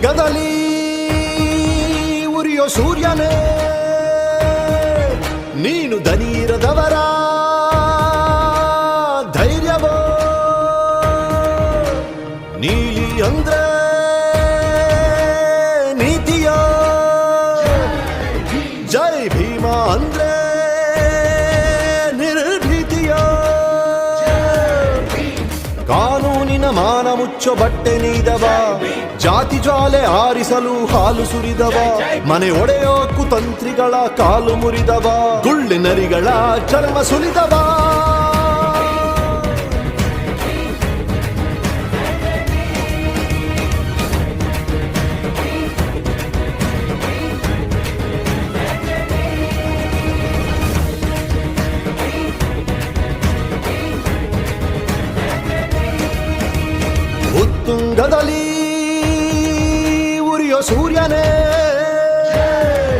ಉತ್ತುಂಗದಲ್ಲಿ ಉರಿಯೋ ಸೂರ್ಯನೇ ನೀನು ದನೀರದವರ ಧೈರ್ಯವೋ? ನೀಲಿ ಅಂದ್ರೆ ನೀತಿಯೋ? ಜೈ ಭೀಮಾ ಅಂದ್ರೆ ಕಾನೂನಿನ ಮಾನ ಮುಚ್ಚೋ ಬಟ್ಟೆ ನೀದವ. ಜಾತಿ ಜ್ವಾಲೆ ಆರಿಸಲು ಹಾಲು ಸುರಿದವ. ಮನೆ ಒಡೆಯೋ ತಂತ್ರಿಗಳ ಕಾಲು ಮುರಿದವ. ಗುಳ್ಳಿನರಿಗಳ ಚರ್ಮ ಸುಲಿದವ. ಉತ್ತುಂಗದಲ್ಲಿ ಉರಿಯೋ ಸೂರ್ಯನೇ